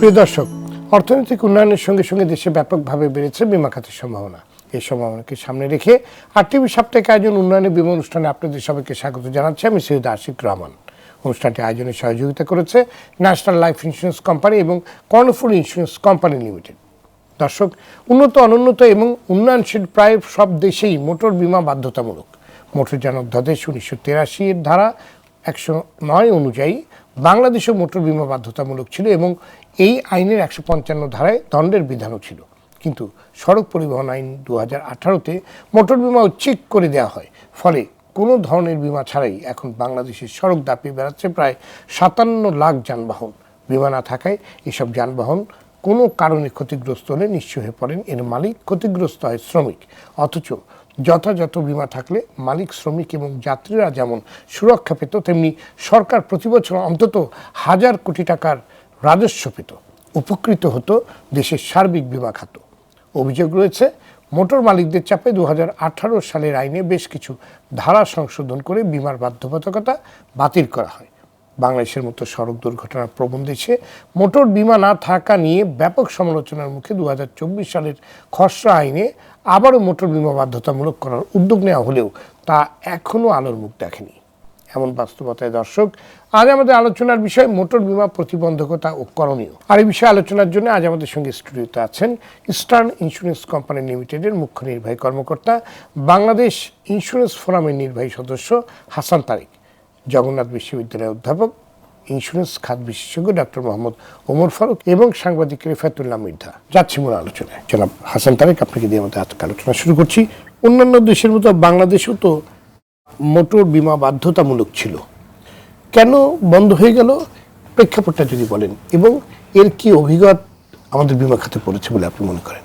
প্রিয় দর্শক, অর্থনৈতিক উন্নয়নের সঙ্গে সঙ্গে দেশে ব্যাপকভাবে বেড়েছে বিমা খাতের সম্ভাবনা। এই সম্ভাবনাকে সামনে রেখে আর টিভি সাপ্তাহিক আয়োজন উন্নয়নের বিমা অনুষ্ঠানে আপনাদের সবাইকে স্বাগত জানাচ্ছি। আমি সৈয়দ আশিক রহমান। অনুষ্ঠানটি আয়োজনে সহযোগিতা করেছে ন্যাশনাল লাইফ ইন্স্যুরেন্স কোম্পানি এবং কর্ণফুল ইন্স্যুরেন্স কোম্পানি লিমিটেড। দর্শক, উন্নত, অনুন্নত এবং উন্নয়নশীল প্রায় সব দেশেই মোটর বিমা বাধ্যতামূলক। মোটরযান অধ্যাদেশ উনিশশো তিরাশি এর ধারা একশো নয় অনুযায়ী বাংলাদেশেও মোটর বিমা বাধ্যতামূলক ছিল এবং এই আইনের একশো পঞ্চান্ন ধারায় দণ্ডের বিধানও ছিল। কিন্তু সড়ক পরিবহন আইন দু হাজার আঠারোতে মোটর বিমা উচ্ছেদ করে দেওয়া হয়। ফলে কোনো ধরনের বিমা ছাড়াই এখন বাংলাদেশের সড়ক দাপিয়ে বেড়াচ্ছে প্রায় সাতান্ন লাখ যানবাহন। বিমা না থাকায় এসব যানবাহন কোনো কারণে ক্ষতিগ্রস্ত হলে নিশ্চয় হয়ে পড়েন এর মালিক। ক্ষতিগ্রস্ত হয় শ্রমিক। অথচ যথাযথ বিমা থাকলে মালিক, শ্রমিক এবং যাত্রীরা যেমন সুরক্ষা পেত, তেমনি সরকার প্রতি বছর অন্তত হাজার কোটি টাকার রাজস্ব পেত উপকৃত হতো দেশের সার্বিক বিমা খাত অভিযোগ রয়েছে, মোটর মালিকদের চাপে দু হাজার আঠারো সালের আইনে বেশ কিছু ধারা সংশোধন করে বিমার বাধ্যবাধকতা বাতিল করা হয়। বাংলাদেশের মতো সড়ক দুর্ঘটনার প্রবণ দেশে মোটর বিমা না থাকা নিয়ে ব্যাপক সমালোচনার মুখে দু হাজার চব্বিশ সালের খসড়া আইনে আবারও মোটর বিমা বাধ্যতামূলক করার উদ্যোগ নেওয়া হলেও তা এখনও আলোর মুখ দেখেনি। এমন বাস্তবতায় দর্শক। আজ আমাদের আলোচনার বিষয় মোটর বিমা প্রতিবন্ধকতা ও করণীয়। আর এই বিষয়ে আলোচনার জন্য আজ আমাদের সঙ্গে স্টুডিওতে আছেন ইস্টার্ন ইন্স্যুরেন্স কোম্পানি লিমিটেডের মুখ্য নির্বাহী কর্মকর্তা, বাংলাদেশ ইন্স্যুরেন্স ফোরামের নির্বাহী সদস্য হাসান তারিক, জগন্নাথ বিশ্ববিদ্যালয়ের অধ্যাপক ইন্স্যুরেন্স খাত বিশেষজ্ঞ ডক্টর মোহাম্মদ ওমর ফারুক এবং সাংবাদিক রেফাতুল্লাহ মির্ধা। যাচ্ছি মূল আলোচনায়। জনাব হাসান তারেক, আপনাকে দিয়ে আমাদের আজকে আলোচনা শুরু করছি। অন্যান্য দেশের মতো বাংলাদেশেও তো মোটর বিমা বাধ্যতামূলক ছিল। কেন বন্ধ হয়ে গেল? প্রেক্ষাপটটা যদি বলেন, এবং এর কি অভিজ্ঞতা আমাদের বিমা খাতে পড়েছে বলে আপনি মনে করেন?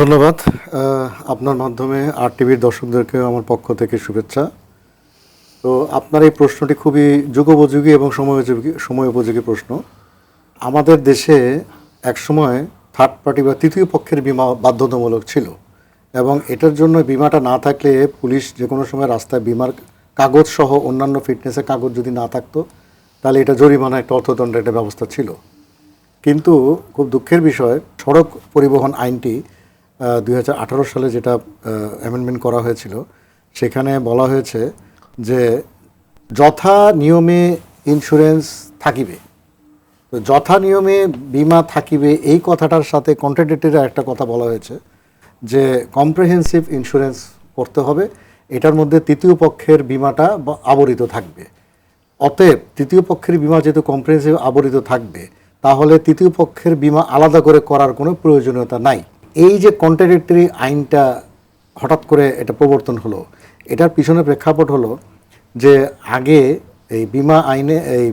ধন্যবাদ। আপনার মাধ্যমে আর টিভির দর্শকদেরকে আমার পক্ষ থেকে শুভেচ্ছা। তো আপনার এই প্রশ্নটি খুবই যুগোপযোগী এবং সময়োপযোগী সময় উপযোগী প্রশ্ন। আমাদের দেশে একসময় থার্ড পার্টি বা তৃতীয় পক্ষের বিমা বাধ্যতামূলক ছিল। এবং এটার জন্য বিমাটা না থাকলে পুলিশ যে কোনো সময় রাস্তায় বিমার কাগজ সহ অন্যান্য ফিটনেসের কাগজ যদি না থাকতো, তাহলে এটা জরিমানা একটা অর্থদণ্ডের একটা ব্যবস্থা ছিল। কিন্তু খুব দুঃখের বিষয়, সড়ক পরিবহন আইনটি দু হাজার আঠারো সালে যেটা অ্যামেন্ডমেন্ট করা হয়েছিল, সেখানে বলা হয়েছে যে যথা নিয়মে ইন্স্যুরেন্স থাকিবে। তো যথা নিয়মে বিমা থাকিবে, এই কথাটার সাথে কন্ট্রাডিক্টরি একটা কথা বলা হয়েছে। যে কম্প্রিহেন্সিভ ইন্স্যুরেন্স করতে হবে, এটার মধ্যে তৃতীয় পক্ষের বিমাটা আবরিত থাকবে। অতএব তৃতীয় পক্ষের বিমা যেহেতু কম্প্রিহেন্সিভ আবরিত থাকবে, তাহলে তৃতীয় পক্ষের বিমা আলাদা করে করার কোনো প্রয়োজনীয়তা নাই। এই যে কন্ট্রাডিক্টরি আইনটা হঠাৎ করে এটা প্রবর্তন হলো, এটার পিছনে প্রেক্ষাপট হলো যে আগে এই বিমা আইনে এই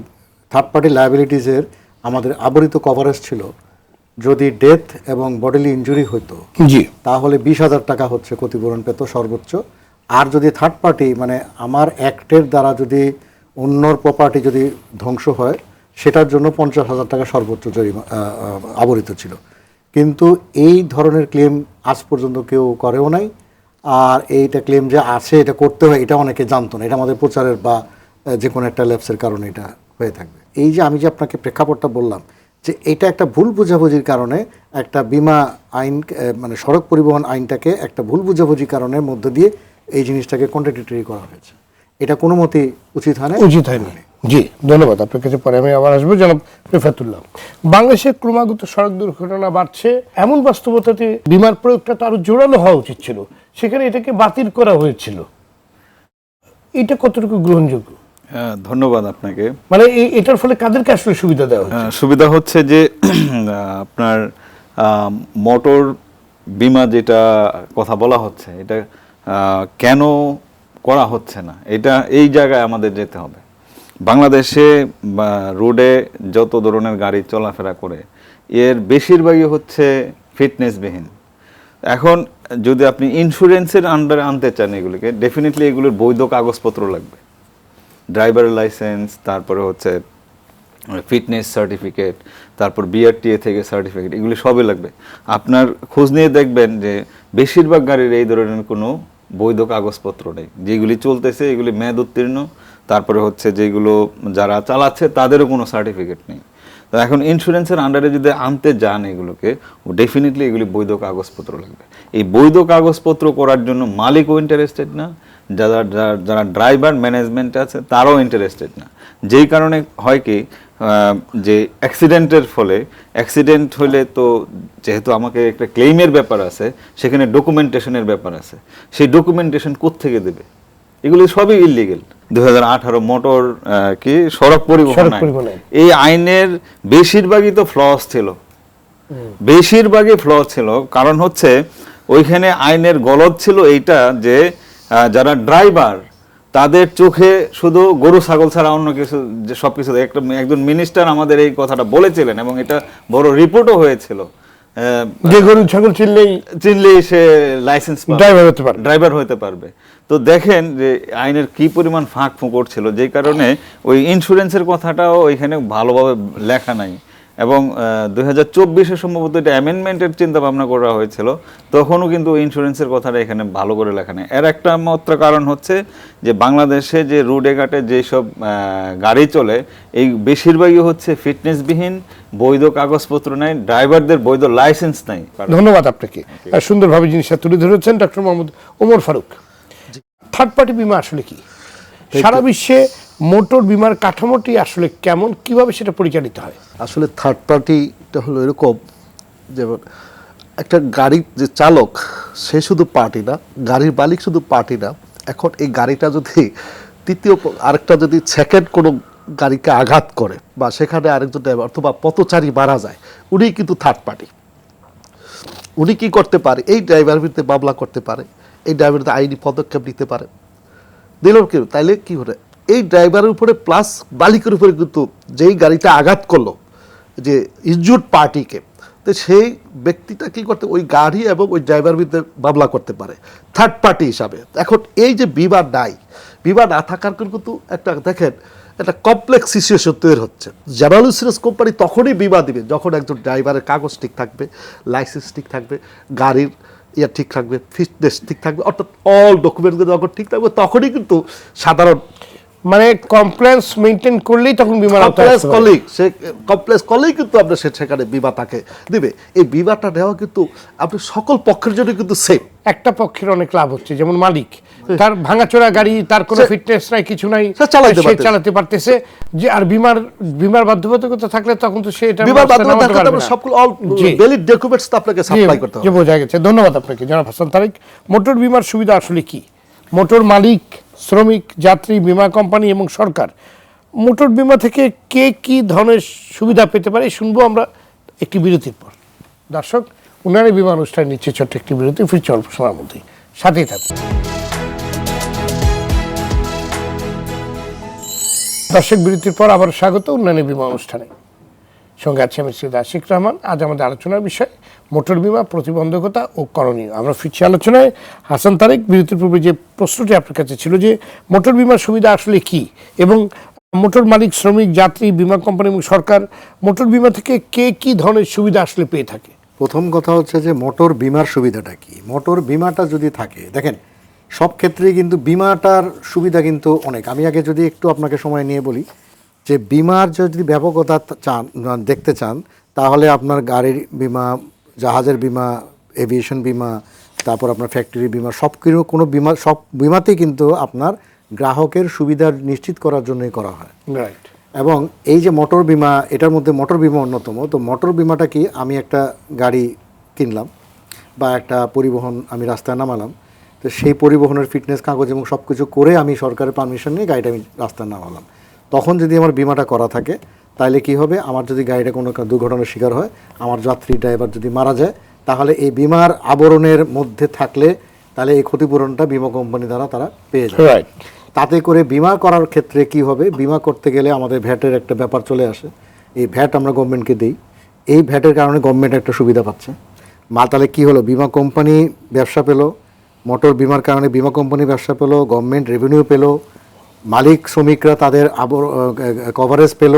থার্ড পার্টি লায়াবিলিটিসের আমাদের আবরিত কভারেজ ছিল যদি ডেথ এবং বডিলি ইনজুরি হতো জি। তাহলে বিশ হাজার টাকা হচ্ছে ক্ষতিপূরণ পেত সর্বোচ্চ। আর যদি থার্ড পার্টি মানে আমার অ্যাক্টের দ্বারা যদি অন্যর প্রপার্টি যদি ধ্বংস হয় সেটার জন্য পঞ্চাশ হাজার টাকা সর্বোচ্চ জরিমা আবরিত ছিল। কিন্তু এই ধরনের ক্লেম আজ পর্যন্ত কেউ করেও নাই। আর এইটা ক্লেম যে আছে এটা করতে হয় এটা অনেকে জানতো না। এটা আমাদের প্রচারের বা যে কোনো একটা ল্যাপসের কারণে এটা হয়ে থাকবে। এই যে আমি যে আপনাকে প্রেক্ষাপটটা বললাম যে এটা একটা ভুল বোঝাবুঝির কারণে একটা বিমা আইন মানে সড়ক পরিবহন আইনটাকে একটা ভুল বোঝাবুঝির কারণের মধ্য দিয়ে এই জিনিসটাকে কন্ট্রাডিক্টরি করা হয়েছে। এটা কোনো মতেই উচিত হয় না উচিত হয়নি। জি ধন্যবাদ। আপনার কাছে পরে আমি আবার আসব জনাব রেফাতুল্লাহ। বাংলাদেশের ক্রমাগত সড়ক দুর্ঘটনা বাড়ছে। এমন বাস্তবতাতে বিমার প্রয়োগটা তো আরও জোরালো হওয়া উচিত ছিল। সেখানে এটাকে বাতিল করা হয়েছিল। এটা কতটুকু গ্রহণযোগ্য? ধন্যবাদ আপনাকে। মানে এই- এটার ফলে কাদেরকে আসলে সুবিধা দেওয়া হচ্ছে? সুবিধা হচ্ছে যে আপনার মোটর বিমা যেটা কথা বলা হচ্ছে এটা কেন করা হচ্ছে না? এটা এই জায়গায় আমাদের যেতে হবে। বাংলাদেশে রোডে যত ধরনের গাড়ি চলাফেরা করে এর বেশিরভাগই হচ্ছে ফিটনেসবিহীন। এখন যদি আপনি ইন্স্যুরেন্সের আন্ডারে আনতে চান এগুলিকে ডেফিনেটলি এগুলোর বৈধ কাগজপত্র লাগবে। ড্রাইভার লাইসেন্স তারপরে হচ্ছে ফিটনেস সার্টিফিকেট তারপর বিআরটিএ থেকে সার্টিফিকেট এগুলি সবই লাগবে। আপনার খোঁজ নিয়ে দেখবেন যে বেশিরভাগ গাড়ির এই ধরনের কোনো বৈধ কাগজপত্র নেই। যেগুলি চলতেছে, এগুলি মেয়াদ উত্তীর্ণ, তারপরে হচ্ছে যেগুলো যারা চালাচ্ছে, তাদেরও কোনো সার্টিফিকেট নেই। তো এখন ইন্স্যুরেন্সের আন্ডারে যদি আনতে যান এগুলোকে ডেফিনেটলি এগুলি বৈধ কাগজপত্র লাগবে। এই বৈধ কাগজপত্র করার জন্য মালিকও ইন্টারেস্টেড না, যারা, যারা- ড্রাইভার ম্যানেজমেন্ট আছে তারাও ইন্টারেস্টেড না। যেই কারণে হয় কি যে অ্যাক্সিডেন্টের ফলে অ্যাক্সিডেন্ট হলে তো যেহেতু আমাকে একটা ক্লেইমের ব্যাপার আছে, সেখানে ডকুমেন্টেশনের ব্যাপার আছে। সেই ডকুমেন্টেশন থেকে দেবে? এগুলি সবই ইলিগেল দুই হাজার আঠারো মোটর কি সড়ক পরিবহন। এই আইনের বেশিরভাগই তো ফ্লস ছিল। বেশিরভাগই ফ্ল ছিল। কারণ হচ্ছে ওইখানে আইনের গলদ ছিল এইটা যে যারা ড্রাইভার তাদের চোখে শুধু গরু ছাগল ছাড়া অন্য কিছু যে সব কিছু একটা একজন মিনিস্টার আমাদের এই কথাটা বলেছিলেন এবং এটা বড় রিপোর্টও হয়েছিল। যে গরু ছাগল চিনলেই চিনলেই সে লাইসেন্স ড্রাইভার হতে পারে ড্রাইভার হতে পারবে। তো দেখেন যে আইনের কি পরিমাণ ফাঁক ফুঁকর ছিল যেই কারণে ওই ইন্স্যুরেন্সের কথাটাও ওইখানে ভালোভাবে লেখা নাই। এবং দুই হাজার চব্বিশে সম্ভবত এটা অ্যামেন্ডমেন্টের চিন্তা ভাবনা করা হয়েছিল তখনও কিন্তু ইন্স্যুরেন্সের কথাটা এখানে ভালো করে লেখা নেই। এর একটা মাত্র কারণ হচ্ছে যে বাংলাদেশে যে রুডে ঘাটে যেসব গাড়ি চলে এই বেশিরভাগই হচ্ছে ফিটনেসবিহীন বৈধ কাগজপত্র নেই ড্রাইভারদের বৈধ লাইসেন্স নাই। ধন্যবাদ আপনাকে। সুন্দরভাবে জিনিসটা তুলে ধরেছেন doctor Mohammad Omar Faruk. Third party বিমা আসলে কি? সারা বিশ্বে মোটর বিমার কাঠামোটি আসলে কেমন? কীভাবে সেটা পরিচালিত হয়? আসলে থার্ড পার্টিটা হলো এরকম যেমন একটা গাড়ির যে চালক সে শুধু পার্টি না গাড়ির মালিক শুধু পার্টি না এখন এই গাড়িটা যদি তৃতীয় আরেকটা যদি সেকেন্ড কোনো গাড়িকে আঘাত করে বা সেখানে আরেকজন অথবা পথচারী মারা যায় উনি কিন্তু থার্ড পার্টি উনি কি করতে পারে? এই ড্রাইভার বিরুদ্ধে মামলা করতে পারে। এই ড্রাইভার আইনি পদক্ষেপ নিতে পারে। দিল কি তাইলে কি করে এই ড্রাইভারের উপরে প্লাস মালিকের উপরে কিন্তু যেই গাড়িটা আঘাত করল, যে ইনজুর্ড পার্টিকে তো সেই ব্যক্তিটা কি করতে, ওই গাড়ি এবং ওই ড্রাইভার বিরুদ্ধে মামলা করতে পারে থার্ড পার্টি হিসাবে। এখন এই যে বিমা নাই বিমা না থাকার কিন্তু একটা, দেখেন, একটা কমপ্লেক্স সিচুয়েশন তৈরি হচ্ছে। জেনারেল ইন্স্যুরেন্স কোম্পানি তখনই বিমা দিবে, যখন একজন ড্রাইভারের কাগজ ঠিক থাকবে লাইসেন্স ঠিক থাকবে, গাড়ির ইয়া ঠিক থাকবে ফিটনেস ঠিক থাকবে অর্থাৎ অল ডকুমেন্টগুলো যখন ঠিক থাকবে তখনই কিন্তু সাধারণ মানে কমপ্লেন্স মেনটেন করলেই তখন বিমা কমপ্লেন্স। কলিগ সে কমপ্লেন্স করলেই কিন্তু আপনার সে সেখানে বিমা তাকে দিবে। এই বিমাটা দেওয়া কিন্তু আপনি সকল পক্ষের জন্য কিন্তু সেফ একটা পক্ষের অনেক লাভ হচ্ছে যেমন মালিক। তার ভাঙাচোরা গাড়ি তার কোনো ফিটনেস নাই কিছু নাই সে। চালাতে পারতেছে। যে আর বিমার বিমার বাধ্যবাধকতা থাকলে তখন তো সে এটা বিমার নামাতে থাকলে। সকল অল ভ্যালিড ডকুমেন্টস তো আপনাকে সাপ্লাই করতে হবে। যে বোঝা গেছে। ধন্যবাদ আপনাকে জনাব হাসান তারেক। মোটর বিমার সুবিধা আসলে কি? মোটর মালিক শ্রমিক যাত্রী বিমা কোম্পানি এবং সরকার মোটর বিমা থেকে কে কি ধরনের সুবিধা পেতে পারে শুনব আমরা একটি বিরতির পর। দর্শক উন্নয়নের বিমা অনুষ্ঠান নিচ্ছে ছোট্ট একটি বিরতি ফিরছে অল্প সময়ের মধ্যেই। সাথেই থাকুন। দর্শক বিরতির পর আবার স্বাগত উন্নয়নের বিমা অনুষ্ঠানে। সঙ্গে আছি আমি সৈয়দ আশিক রহমান। আজ আমাদের আলোচনার বিষয়, মোটর বিমা প্রতিবন্ধকতা ও করণীয়। আমরা ফিরছি আলোচনায়। হাসান তারেক, বিরতির পূর্বে যে প্রশ্নটি আপনার কাছে ছিল যে, মোটর বিমার সুবিধা আসলে কি? এবং মোটর মালিক, শ্রমিক, যাত্রী, বিমা কোম্পানি এবং সরকার, মোটর বিমা থেকে কে কি ধরনের সুবিধা আসলে পেয়ে থাকে? প্রথম কথা হচ্ছে যে, মোটর বিমার সুবিধাটা কি? মোটর বিমাটা যদি থাকে, দেখেন সব ক্ষেত্রেই কিন্তু বিমাটার সুবিধা কিন্তু অনেক। আমি আগে যদি একটু আপনাকে সময় নিয়ে বলি যে বিমার যদি ব্যাপকতা চান দেখতে চান তাহলে আপনার গাড়ির বিমা জাহাজের বিমা এভিয়েশন বিমা তারপর আপনার ফ্যাক্টরি বিমা সব কিছু কোনো বিমা সব বিমাতেই কিন্তু আপনার গ্রাহকের সুবিধা নিশ্চিত করার জন্যই করা হয়। রাইট এবং এই যে মোটর বিমা এটার মধ্যে মোটর বিমা অন্যতম তো মোটর বিমাটা কি? আমি একটা গাড়ি কিনলাম বা একটা পরিবহন আমি রাস্তায় নামালাম তো সেই পরিবহনের ফিটনেস কাগজ এবং সব কিছু করে আমি সরকারের পারমিশন নিয়ে গাড়িটা আমি রাস্তায় নামালাম। তখন যদি আমার বিমাটা করা থাকে তাহলে কি হবে? আমার যদি গাড়িটা কোনো দুর্ঘটনার শিকার হয় আমার যাত্রী ড্রাইভার যদি মারা যায় তাহলে এই বিমার আবরণের মধ্যে থাকলে তাহলে এই ক্ষতিপূরণটা বিমা কোম্পানি দ্বারা তারা পেয়ে যায় তাতে করে বিমা করার ক্ষেত্রে কি হবে? বিমা করতে গেলে আমাদের ভ্যাটের একটা ব্যাপার চলে আসে। এই ভ্যাট আমরা গভর্নমেন্টকে দিই। এই ভ্যাটের কারণে গভর্নমেন্ট একটা সুবিধা পাচ্ছে। মা তাহলে কী হলো? বিমা কোম্পানি ব্যবসা পেল। মোটর বিমার কারণে বিমা কোম্পানি ব্যবসা পেল গভর্নমেন্ট রেভিনিউ পেল মালিক শ্রমিকরা তাদের আবর কভারেজ পেল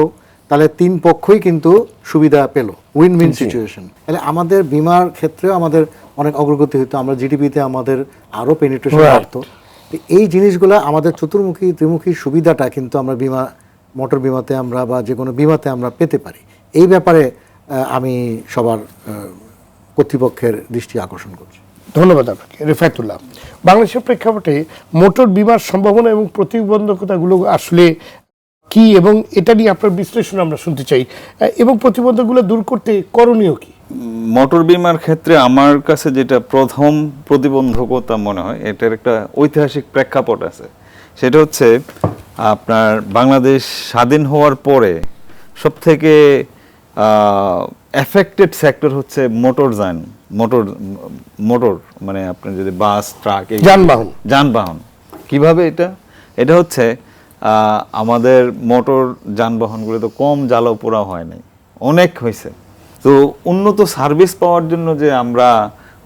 তাহলে তিন পক্ষই কিন্তু সুবিধা পেল উইন উইন সিচুয়েশন তাহলে আমাদের বিমার ক্ষেত্রেও আমাদের অনেক অগ্রগতি হতো আমরা জিডিপিতে আমাদের আরও পেনিট্রেশন. বাড়তো। এই জিনিসগুলো আমাদের চতুর্মুখী ত্রিমুখী সুবিধাটা কিন্তু আমরা বিমা মোটর বিমাতে আমরা বা যে কোনো বিমাতে আমরা পেতে পারি। এই ব্যাপারে আমি সবার কর্তৃপক্ষের দৃষ্টি আকর্ষণ করছি। ধন্যবাদ আপনাকে, রেফায়তুল্লাহ। বাংলাদেশের প্রেক্ষাপটে মোটর বিমার সম্ভাবনা এবং প্রতিবন্ধকতাগুলো আসলে কি এবং এটা নিয়ে আপনার বিশ্লেষণ আমরা শুনতে চাই। এবং প্রতিবন্ধকগুলো দূর করতে করণীয় কি? মোটর বিমার ক্ষেত্রে আমার কাছে যেটা প্রথম প্রতিবন্ধকতা মনে হয়, এটার একটা ঐতিহাসিক প্রেক্ষাপট আছে। সেটা হচ্ছে আপনার বাংলাদেশ স্বাধীন হওয়ার পরে সবথেকে এফেক্টেড সেক্টর হচ্ছে মোটর যান। মোটর মোটর মানে আপনার যদি বাস ট্রাক যানবাহন। যানবাহন। কীভাবে এটা? এটা হচ্ছে আমাদের মোটর যানবাহনগুলো তো কম জ্বালা পোড়া হয় নাই। অনেক হয়েছে। তো উন্নত সার্ভিস পাওয়ার জন্য যে আমরা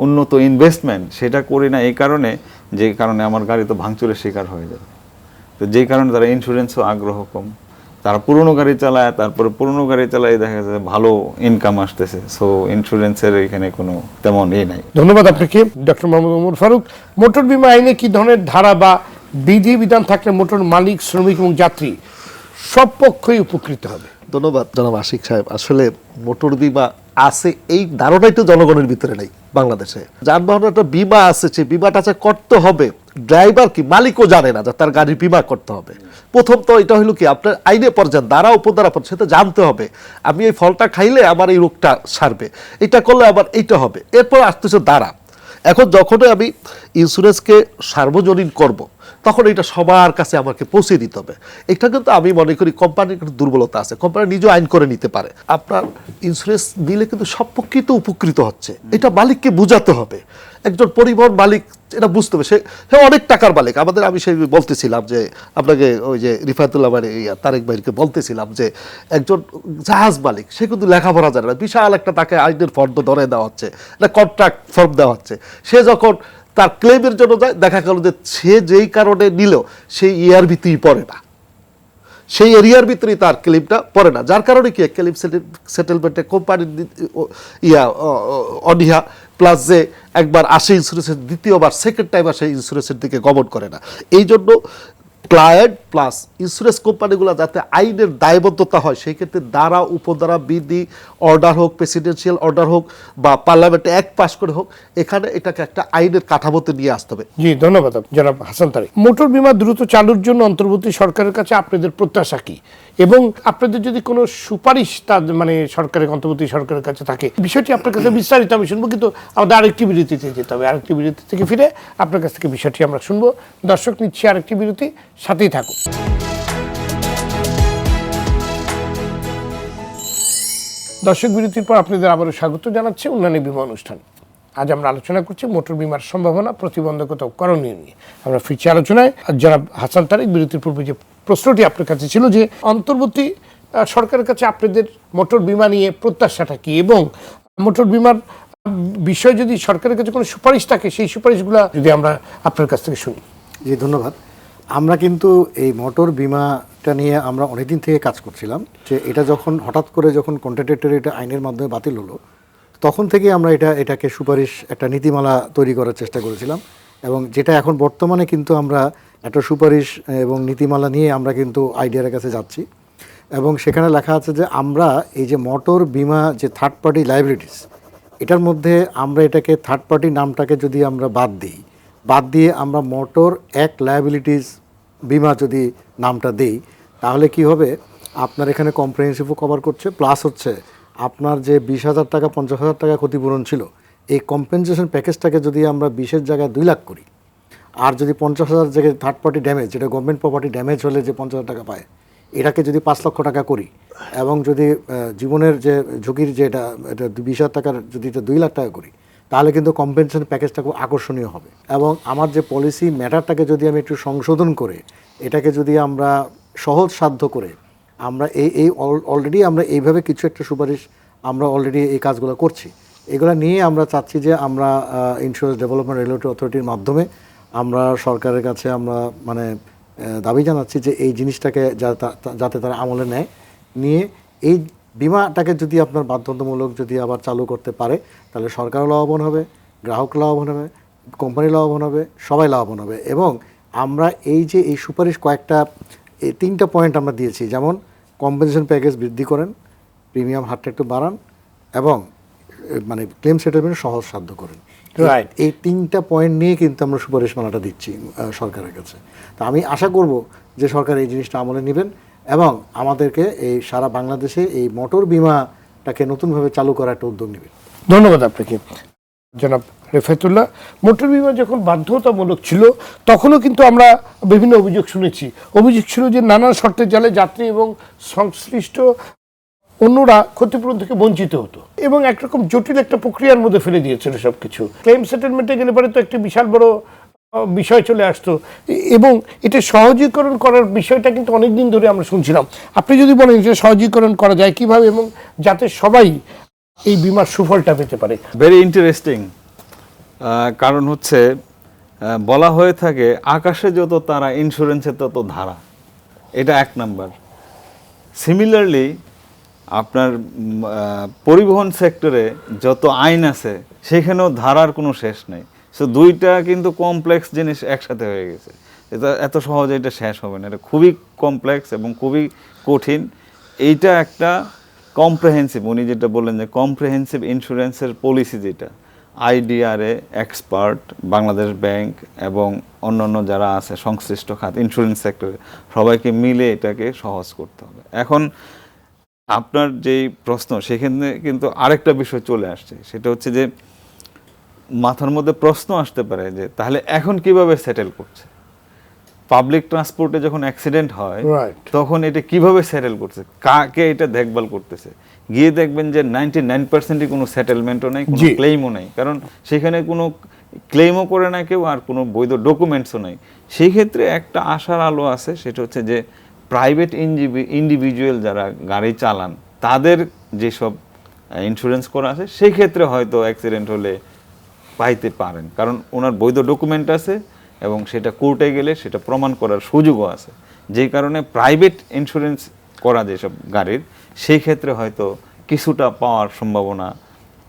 উন্নত ইনভেস্টমেন্ট সেটা করি না এই কারণে যে কারণে আমার গাড়ি তো ভাঙচুরের শিকার হয়ে যাবে। তো যেই কারণে তারা ইন্স্যুরেন্সও আগ্রহ কম। তারা পুরনো গাড়ি চালায় তারপরে পুরনো গাড়ি চালায় দেখা যাচ্ছে ভালো ইনকাম আসতেছে। সো ইন্স্যুরেন্সের এখানে কোনো তেমন এ নাই। ধন্যবাদ আপনাকে ডক্টর মোহাম্মদ ওমর ফারুক। মোটর বিমা আইনে কি ধরনের ধারা বা বিধি বিধান থাকলে মোটর মালিক শ্রমিক এবং যাত্রী সব পক্ষই উপকৃত হবে? ধন্যবাদ জনাব আশিক সাহেব। আসলে মোটর বিমা আছে এই ধারণাই তো জনগণের ভিতরে নেই বাংলাদেশে। যানবাহনের একটা বিমা আছে যে বিমাটা যে করতে হবে ড্রাইভার কি মালিকও জানে না যে তার গাড়ির বিমা করতে হবে। প্রথম তো এটা হলো কি, আপনার আইনে পর্যায়ে দ্বারা উপদ্বারা পর্যায়ে সেটা জানতে হবে। আমি এই ফলটা খাইলে আমার এই রোগটা সারবে। এটা করলে আবার এইটা হবে। এরপর আসতেছে দ্বারা। এখন যখনই আমি ইন্স্যুরেন্সকে সার্বজনীন করব, তখন এটা সবার কাছে আমাকে পৌঁছে দিতে হবে। এটা কিন্তু আমি মনে করি কোম্পানির একটা দুর্বলতা আছে। কোম্পানি নিজেও আইন করে নিতে পারে। আপনার ইন্স্যুরেন্স দিলে কিন্তু সব পক্ষেই তো উপকৃত হচ্ছে। এটা মালিককে বোঝাতে হবে। একজন পরিবহন মালিক, এটা বুঝতে হবে। সে অনেক টাকার মালিক। আমাদের আমি সেই বলতেছিলাম যে, আপনাকে ওই যে রিফাতুল্লাহ মানে তারেক ভাইকে বলতেছিলাম যে, একজন জাহাজ মালিক, সে কিন্তু লেখাপড়া জানে না। বিশাল একটা তাকে আইনের ফর্ম ধরে দেওয়া হচ্ছে, একটা কন্ট্রাক্ট ফর্ম দেওয়া হচ্ছে। সে যখন তার ক্লেমের জন্য যায়, দেখা গেল যে সে যেই কারণে নিল সেই ইয়ার ভিতরেই পড়ে না। সেই এরিয়ার ভিতরেই তার ক্লেমটা পড়ে না। যার কারণে কি? ক্লেম সেটেলমেন্টে কোম্পানির ইয়া অনীহা প্লাস যে একবার আসে ইন্স্যুরেন্সের দ্বিতীয়বার সেকেন্ড টাইম আসে ইন্স্যুরেন্সের দিকে গমন করে না। এই জন্য ক্লায়েন্ট প্লাস ইন্স্যুরেন্স কোম্পানিগুলো যাতে আইনের দায়বদ্ধতা হয় সেই ক্ষেত্রে দ্বারা, উপদ্বারা, বিধি অর্ডার হোক প্রেসিডেন্সিয়াল অর্ডার হোক বা পার্লামেন্টে এক পাস করে হোক, এখানে এটাকে একটা আইনের কাঠামোতে নিয়ে আসতে হবে। জি, ধন্যবাদ, জনাব হাসান তারিক। মোটর বিমা দ্রুত চালুর জন্য অন্তর্বর্তী সরকারের কাছে আপনাদের প্রত্যাশা কি? এবং আপনাদের যদি কোনো সুপারিশ তার মানে সরকারের, অন্তর্বর্তী সরকারের কাছে থাকে, বিষয়টি আপনার কাছে বিস্তারিত আমি শুনব, কিন্তু আমাদের আরেকটি বিরতিতে যেতে হবে। আরেকটি বিরতি থেকে ফিরে আপনার কাছ থেকে বিষয়টি আমরা শুনব। দর্শক নিচ্ছি আরেকটি বিরতি, সাথেই থাকুন। দর্শক বিরতির পর আপনাদের আবারও স্বাগত জানাচ্ছি উন্নয়নী বিমা অনুষ্ঠান। আজ আমরা আলোচনা করছি মোটর বিমার সম্ভাবনা প্রতিবন্ধকতা করণীয় নিয়ে। আমরা ফিরছি আলোচনায়। জনাব হাসান তারিক বিরতির পূর্বে যে প্রশ্নটি আপনার কাছে ছিল যে, অন্তর্বর্তী সরকারের কাছে আপনাদের মোটর বিমা নিয়ে প্রত্যাশাটা কি? এবং মোটর বিমার বিষয়ে যদি সরকারের কাছে কোনো সুপারিশ থাকে, সেই সুপারিশগুলো যদি আমরা আপনার কাছ থেকে শুনি। জি, ধন্যবাদ। আমরা কিন্তু এই মোটর বিমাটা নিয়ে আমরা অনেকদিন থেকে কাজ করছিলাম যে, এটা যখন হঠাৎ করে যখন কন্ট্রাক্টের এটা আইনের মাধ্যমে বাতিল হলো তখন থেকে আমরা এটা, এটাকে সুপারিশ, একটা নীতিমালা তৈরি করার চেষ্টা করেছিলাম। এবং যেটা এখন বর্তমানে কিন্তু আমরা একটা সুপারিশ এবং নীতিমালা নিয়ে আমরা কিন্তু আইডিয়ার কাছে যাচ্ছি। এবং সেখানে লেখা আছে যে আমরা এই যে মোটর বিমা যে থার্ড পার্টি লাইবিলিটিস এটার মধ্যে আমরা এটাকে থার্ড পার্টি নামটাকে যদি আমরা বাদ দিই, বাদ দিয়ে আমরা মোটর এক লায়াবিলিটিস বিমা যদি নামটা দেই, তাহলে কি হবে? আপনার এখানে কম্প্রিহেন্সিভও কভার করছে প্লাস হচ্ছে আপনার যে বিশ হাজার টাকা, পঞ্চাশ হাজার টাকা ক্ষতিপূরণ ছিল, এই কম্পেনসেশন প্যাকেজটাকে যদি আমরা বিশের জায়গায় দুই লাখ করি, আর যদি পঞ্চাশ হাজার জায়গায় থার্ড পার্টি ড্যামেজ যেটা গভর্নমেন্ট প্রপার্টি ড্যামেজ হলে যে পঞ্চাশ হাজার টাকা পায়, এটাকে যদি পাঁচ লক্ষ টাকা করি, এবং যদি জীবনের যে ঝুঁকির যে এটা এটা বিশ হাজার টাকার যদি এটা দুই লাখ টাকা করি, তাহলে কিন্তু কম্পেনসেশন প্যাকেজটা খুব আকর্ষণীয় হবে। এবং আমার যে পলিসি ম্যাটারটাকে যদি আমি একটু সংশোধন করে, এটাকে যদি আমরা সহজ সাধ্য করে আমরা এই এই অলরেডি আমরা এইভাবে কিছু একটা সুপারিশ আমরা অলরেডি এই কাজগুলো করছি। এগুলো নিয়ে আমরা চাচ্ছি যে আমরা ইন্স্যুরেন্স ডেভেলপমেন্ট রেগুলেটরি অথরিটির মাধ্যমে আমরা সরকারের কাছে আমরা মানে দাবি জানাচ্ছি যে এই জিনিসটাকে যাতে তারা আমলে নেয়। নিয়ে এই বিমাটাকে যদি আপনার বাধ্যতামূলক যদি আবার চালু করতে পারে, তাহলে সরকারও লাভবান হবে, গ্রাহক লাভবান হবে, কোম্পানি লাভবান হবে, সবাই লাভবান হবে। এবং আমরা এই যে এই সুপারিশ কয়েকটা তিনটা পয়েন্ট আমরা দিয়েছি। যেমন কম্পেনসেশন প্যাকেজ বৃদ্ধি করেন প্রিমিয়াম হারটা একটু বাড়ান এবং মানে ক্লেম সেটেলমেন্ট সহজ সাধ্য করেন রাইট এই তিনটা পয়েন্ট নিয়ে কিন্তু আমরা সুপারিশ সুপারিশমালাটা দিচ্ছি সরকারের কাছে। তো আমি আশা করব যে সরকার এই জিনিসটা আমলে নেবেন এবং আমাদেরকে এই সারা বাংলাদেশে এই মোটর বিমাটাকে নতুনভাবে চালু করার একটা উদ্যোগ নেবেন। ধন্যবাদ আপনাকে। জনাব রেফাতুল্লাহ মোটর বিমা যখন বাধ্যতামূলক ছিল, তখনও কিন্তু আমরা বিভিন্ন অভিযোগ শুনেছি। অভিযোগ ছিল যে নানান শর্তের জালে যাত্রী এবং সংশ্লিষ্ট অন্যরা ক্ষতিপূরণ থেকে বঞ্চিত হতো এবং একরকম জটিল একটা প্রক্রিয়ার মধ্যে ফেলে দিয়েছিল সব কিছু ক্লেম সেটেলমেন্টে গেলে পরে তো একটি বিশাল বড় বিষয় চলে আসতো। এবং এটা সহজীকরণ করার বিষয়টা কিন্তু অনেক দিন ধরে আমরা শুনছিলাম। আপনি যদি বলেন যে সহজীকরণ করা যায় কীভাবে এবং যাতে সবাই এই বিমার সুফলটা পেতে পারে। ভেরি ইন্টারেস্টিং কারণ হচ্ছে বলা হয়ে থাকে, আকাশে যত তারা ইন্স্যুরেন্সের তত ধারা। এটা এক নাম্বার। সিমিলারলি আপনার পরিবহন সেক্টরে যত আইন আছে, সেখানেও ধারার কোনো শেষ নেই। সো দুইটা কিন্তু কমপ্লেক্স জিনিস একসাথে হয়ে গেছে। এটা এত সহজে এটা শেষ হবে না। এটা খুবই কমপ্লেক্স এবং খুবই কঠিন। এইটা একটা কম্প্রেহেন্সিভ উনি যেটা বললেন যে কম্প্রেহেন্সিভ ইন্স্যুরেন্সের পলিসি যেটা আইডিআরএ এক্সপার্ট বাংলাদেশ ব্যাংক এবং অন্যান্য যারা আছে, সংশ্লিষ্ট খাত ইন্স্যুরেন্স সেক্টরে সবাইকে মিলে এটাকে সহজ করতে হবে। এখন আপনার যেই প্রশ্ন, সেখানে কিন্তু আরেকটা বিষয় চলে আসছে। সেটা হচ্ছে যে, মাথার মধ্যে প্রশ্ন আসতে পারে যে, তাহলে এখন কীভাবে সেটেল করছে? পাবলিক ট্রান্সপোর্টে যখন অ্যাক্সিডেন্ট হয় তখন এটা কীভাবে সেটেল করছে? কাকে এটা দেখভাল করতেছে? গিয়ে দেখবেন যে নাইনটি নাইন পার্সেন্টই কোনো সেটেলমেন্টও নেই কোনো ক্লেইমও নেই। কারণ সেখানে কোনো ক্লেইমও করে না কেউ আর কোনো বৈধ ডকুমেন্টসও নেই। সেই ক্ষেত্রে একটা আশার আলো আছে সেটা হচ্ছে যে প্রাইভেট ইন্ডিভিজুয়াল যারা গাড়ি চালান তাদের যেসব ইন্স্যুরেন্স করা আছে সেই ক্ষেত্রে হয়তো অ্যাক্সিডেন্ট হলে পাইতে পারেন। কারণ ওনার বৈধ ডকুমেন্ট আছে এবং সেটা কোর্টে গেলে সেটা প্রমাণ করার সুযোগও আছে। যেই কারণে প্রাইভেট ইন্স্যুরেন্স করা যেসব গাড়ির সেই ক্ষেত্রে হয়তো কিছুটা পাওয়ার সম্ভাবনা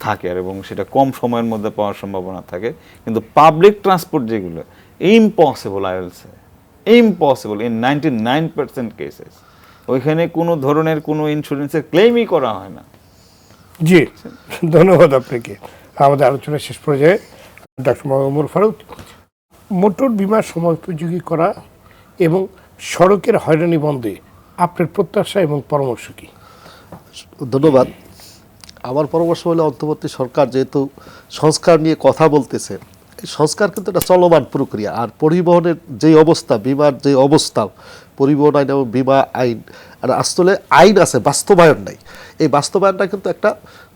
থাকে আর এবং সেটা কম সময়ের মধ্যে পাওয়ার সম্ভাবনা থাকে। কিন্তু পাবলিক ট্রান্সপোর্ট যেগুলো impossible I will say impossible in ninety nine percent cases ওইখানে কোনো ধরনের কোনো ইন্স্যুরেন্সের ক্লেমই করা হয় না। জি, ধন্যবাদ আপনাকে। আমাদের আলোচনা শেষ পর্যায়ে ডক্টর মোহাম্মদ ফারুক মোটর বিমা সময়োপযোগী করা এবং সড়কের হয়রানি বন্ধে আপনার প্রত্যাশা এবং পরামর্শ কি? ধন্যবাদ। আমার পরামর্শ হলো, অন্তর্বর্তী সরকার যেহেতু সংস্কার নিয়ে কথা বলতেছে সংস্কার কিন্তু একটা চলমান প্রক্রিয়া। আর পরিবহনের যেই অবস্থা, বিমার যে অবস্থা, পরিবহন আইন এবং বিমা আইন, আর আসলে আইন আছে, বাস্তবায়ন নাই। এই বাস্তবায়নটা কিন্তু একটা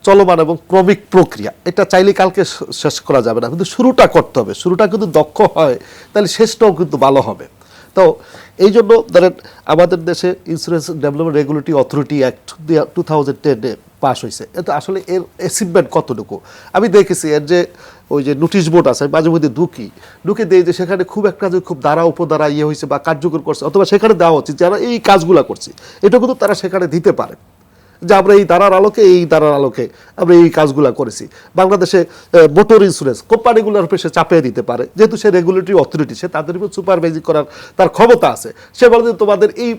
চলমান এবং ক্রমিক প্রক্রিয়া। এটা চাইলে কালকে শেষ করা যাবে না। কিন্তু শুরুটা করতে হবে। শুরুটা কিন্তু দক্ষ হয়, তাহলে শেষটাও কিন্তু ভালো হবে। তো এই জন্য ধরেন আমাদের দেশে insurance development regulatory authority act two thousand টেনে পাস হয়েছে এতে আসলে এর অ্যাচিভমেন্ট কতটুকু? আমি দেখেছি এর যে ওই যে নোটিশ বোর্ড আছে মাঝে মধ্যে ঢুকি। ঢুকে দেয় যে সেখানে খুব একটা যে খুব দ্বারা, উপদ্বারা ইয়ে হয়েছে বা কার্যকর করছে, অথবা সেখানে দেওয়া উচিত যারা এই কাজগুলো করছে, এটা কিন্তু তারা সেখানে দিতে পারে। যে আমরা এই ধারার আলোকে, এই দ্বারার আলোকে আমরা এই কাজগুলো করেছি। বাংলাদেশে মোটর ইন্স্যুরেন্স কোম্পানিগুলোর উপরে সে চাপিয়ে দিতে পারে। যেহেতু সে রেগুলেটরি অথরিটি সে তাদের উপর সুপারভাইজিং করার তার ক্ষমতা আছে। সে বলে যে তোমাদের এই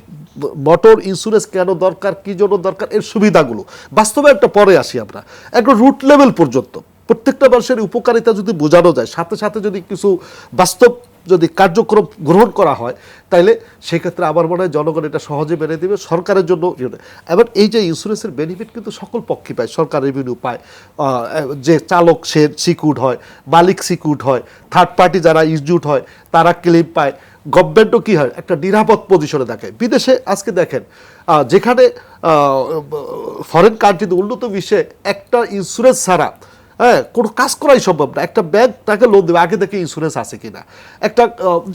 মোটর ইন্স্যুরেন্স কেন দরকার, কি জন্য দরকার, এর সুবিধাগুলো। বাস্তবে একটা পরে আসি আমরা। একটা রুট লেভেল পর্যন্ত। প্রত্যেকটা মানুষের উপকারিতা যদি বোঝানো যায়, সাথে সাথে যদি কিছু বাস্তব যদি কার্যক্রম গ্রহণ করা হয়, তাইলে সেক্ষেত্রে আমার মনে হয় জনগণ এটা সহজে মেনে দেবে সরকারের জন্য নয়। এবার এই যে ইন্স্যুরেন্সের বেনিফিট কিন্তু সকল পক্ষে পায়, সরকার রেভিনিউ পায় যে চালক সে সিকিউড হয়, মালিক সিকিউড হয় থার্ড পার্টি যারা ইনজুট হয়, তারা ক্লেম পায় গভর্নমেন্টও কী হয়, একটা নিরাপদ পজিশনে দেখে বিদেশে আজকে দেখেন যেখানে ফরেন কান্ট্রিতে উন্নত বিশ্বে একটা ইন্স্যুরেন্স ছাড়া হ্যাঁ কোনো কাজ করাই সম্ভব না। একটা ব্যাংক তাকে লোন দেবে, আগে থেকে ইন্স্যুরেন্স আছে কিনা। একটা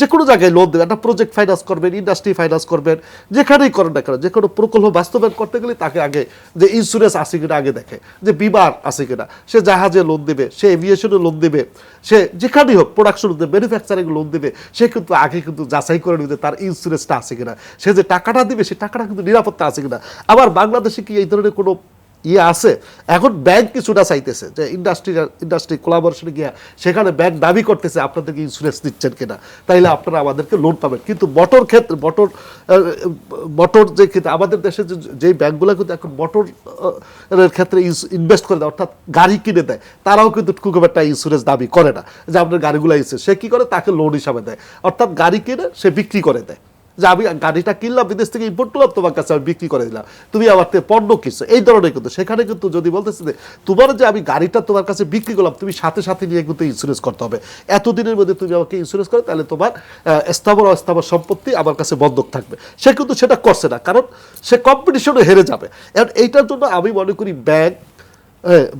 যে কোনো জায়গায় লোন দেবে, একটা প্রজেক্ট ফাইন্যান্স করবেন ইন্ডাস্ট্রি ফাইন্যান্স করবেন, যেখানেই করেন না কেন যে কোনো প্রকল্প বাস্তবায়ন করতে গেলে তাকে আগে যে ইন্স্যুরেন্স আছে কিনা আগে দেখে, যে বিমার আছে কিনা। সে জাহাজে লোন দেবে, সে এভিয়েশনে লোন দেবে, সে যেখানেই হোক প্রোডাকশন দেবে ম্যানুফ্যাকচারিং লোন দেবে, সে কিন্তু আগে কিন্তু যাচাই করে নেবে তার ইন্স্যুরেন্সটা আছে কিনা। সে যে টাকাটা দিবে, সে টাকাটা কিন্তু নিরাপত্তা আছে কিনা। আবার বাংলাদেশে কি এই ধরনের কোনো ইয়ে আছে। এখন ব্যাংক কিছুটা চাইতেছে যে ইন্ডাস্ট্রি ইন্ডাস্ট্রি কোলাবোরেশনে গিয়া সেখানে ব্যাংক দাবি করতেছে আপনাদেরকে ইন্স্যুরেন্স দিচ্ছেন কিনা। তাইলে আপনারা আমাদেরকে লোন পাবেন। কিন্তু মোটর ক্ষেত্রে মটর মোটর যে ক্ষেত্রে আমাদের দেশে যে ব্যাংকগুলো কিন্তু এখন মোটর এর ক্ষেত্রে ইনভেস্ট করে দেয়, অর্থাৎ গাড়ি কিনে দেয়, তারাও কিন্তু খুব একটা ইন্স্যুরেন্স দাবি করে না। যে আপনার গাড়িগুলো ইচ্ছে সে কী করে? তাকে লোন হিসাবে দেয়। অর্থাৎ গাড়ি কিনে সে বিক্রি করে দেয়। যে আমি গাড়িটা কিনলাম, বিদেশ থেকে ইম্পোর্ট করলাম, তোমার কাছে আমি বিক্রি করে দিলাম। তুমি আমার থেকে পণ্য কিনছো। এই ধরনের কিন্তু, সেখানে কিন্তু যদি বলতেছে যে, তোমার যে আমি গাড়িটা তোমার কাছে বিক্রি করলাম, তুমি সাথে সাথে নিয়ে কিন্তু ইন্স্যুরেন্স করতে হবে। এতদিনের মধ্যে তুমি আমাকে ইন্স্যুরেন্স করে, তাহলে তোমার স্থাবর অস্থাবর সম্পত্তি আমার কাছে বন্ধক থাকবে। সে কিন্তু সেটা করছে না, কারণ সে কম্পিটিশনে হেরে যাবে। এখন এইটার জন্য আমি মনে করি ব্যাংক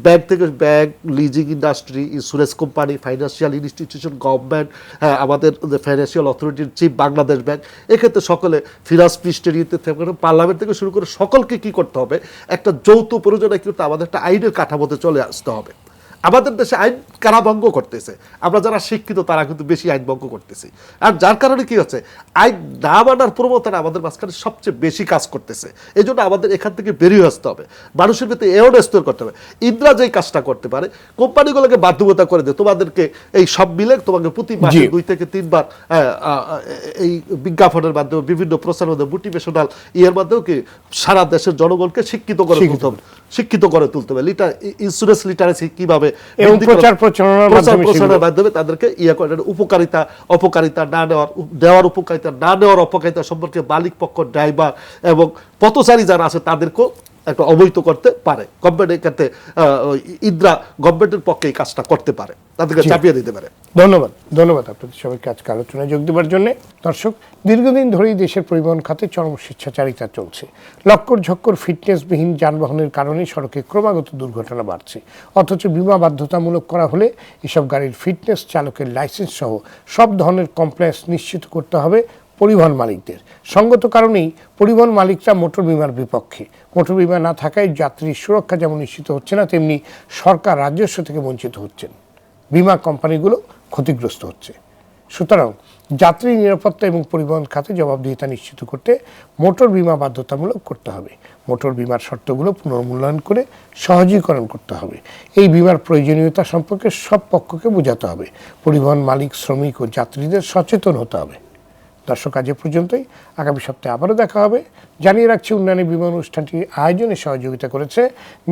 ব্যাংক থেকে bank leasing industry insurance company financial institution government হ্যাঁ আমাদের ফাইন্যান্সিয়াল অথরিটির চিফ বাংলাদেশ ব্যাংক এক্ষেত্রে সকলে ফিরাজ মিনিস্ট্রিতে থাকবে পার্লামেন্ট থেকে শুরু করে সকলকে কি করতে হবে? একটা যৌথ প্রয়োজনে কিন্তু আমাদের একটা আইনের কাঠামোতে চলে আসতে হবে। আমাদের দেশে আইন কারা ভঙ্গ করতেছে? আমরা যারা শিক্ষিত তারা কিন্তু বেশি আইন ভঙ্গ করতেছি। আর যার কারণে কি হচ্ছে? আইন না মানার প্রবণতা আমাদের মাঝখানে সবচেয়ে বেশি কাজ করতেছে। এই জন্য আমাদের এখান থেকে বেরিয়ে আসতে হবে। মানুষের ভিতরে অ্যাওয়ারনেস তৈরি করতে হবে। ইন্দ্রা যেই কাজটা করতে পারে কোম্পানিগুলোকে বাধ্যকতা করে দেয়। তোমাদেরকে এই সব মিলে তোমাকে প্রতি মাসে দুই থেকে তিনবার এই বিজ্ঞাপনের মাধ্যমে বিভিন্ন মাধ্যমে মোটিভেশনাল ইয়ের মাধ্যমে কি সারা দেশের জনগণকে শিক্ষিত করে তুলতে হবে। শিক্ষিত করে তুলতে হবে। লিটার ইন্স্যুরেন্স লিটারেসি কীভাবে প্রচার প্রচারণার মাধ্যমে তাদেরকে ইয়ে করে। উপকারিতা অপকারিতা না নেওয়ার দেওয়ার উপকারিতা না নেওয়ার অপকারিতা সম্পর্কে মালিক পক্ষ ড্রাইভার এবং পথচারী যারা আছে তাদেরকেও একটা অবহিত করতে পারে। গভর্নমেন্ট ক্ষেত্রে ইদ্রা গভর্নমেন্টের পক্ষে এই কাজটা করতে পারে। তাদেরকে চাপিয়ে দিতে পারে। ধন্যবাদ। ধন্যবাদ আপনাদের সবাইকে আজকে আলোচনায় যোগ দেওয়ার জন্য। দর্শক দীর্ঘদিন ধরেই দেশের পরিবহন খাতে চরম স্বেচ্ছাচারিতা চলছে। লক্কর ঝক্কর ফিটনেসবিহীন যানবাহনের কারণে সড়কে ক্রমাগত দুর্ঘটনা বাড়ছে। অথচ বিমা বাধ্যতামূলক করা হলে এসব গাড়ির ফিটনেস চালকের লাইসেন্স সহ সব ধরনের কমপ্লেন্স নিশ্চিত করতে হবে পরিবহন মালিকদের। সঙ্গত কারণেই পরিবহন মালিকরা মোটর বিমার বিপক্ষে। মোটর বিমা না থাকায় যাত্রীর সুরক্ষা যেমন নিশ্চিত হচ্ছে না, তেমনি সরকার রাজস্ব থেকে বঞ্চিত হচ্ছেন। বিমা কোম্পানিগুলো ক্ষতিগ্রস্ত হচ্ছে। সুতরাং যাত্রী নিরাপত্তা এবং পরিবহন খাতে জবাবদিহিতা নিশ্চিত করতে মোটর বিমা বাধ্যতামূলক করতে হবে। মোটর বিমার শর্তগুলো পুনর্মূল্যায়ন করে সহজীকরণ করতে হবে। এই বিমার প্রয়োজনীয়তা সম্পর্কে সব পক্ষকে বোঝাতে হবে। পরিবহন মালিক, শ্রমিক ও যাত্রীদের সচেতন হতে হবে। দর্শক, আজ পর্যন্তই। আগামী সপ্তাহে আবারও দেখা হবে। জানিয়ে রাখছি, উন্নয়নী বিমান অনুষ্ঠানটি আয়োজনে সহযোগিতা করেছে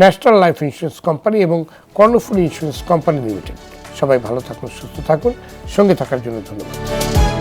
ন্যাশনাল লাইফ ইন্স্যুরেন্স কোম্পানি এবং কর্ণফুল ইন্স্যুরেন্স কোম্পানি লিমিটেড। সবাই ভালো থাকুন, সুস্থ থাকুন। সঙ্গে থাকার জন্য ধন্যবাদ।